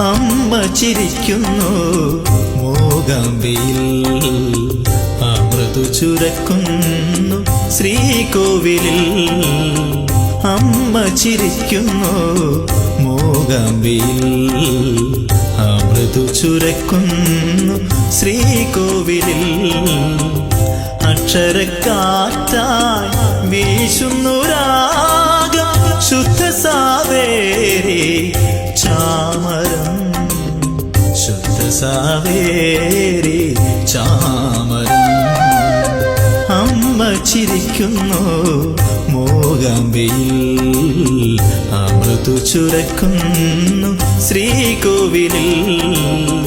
അമ്മ ചിരിക്കുന്നു. മൂകാംബിയിൽ അമൃതു ചുരക്കുന്നു. ശ്രീകോവിലിൽ അമ്മ ചിരിക്കുന്നു. മൂകാംബിയിൽ അമൃതു ചുരക്കുന്നു. ശ്രീകോവിലിൽ അക്ഷരക്കാറ്റായി വീശുന്നു ശുദ്ധ സാവേരി ചാമരം. അമ്മ ചിരിക്കുന്നു മൂകാംബിയിൽ. അമൃതു ചുരക്കുന്നു ശ്രീകോവിലിൽ.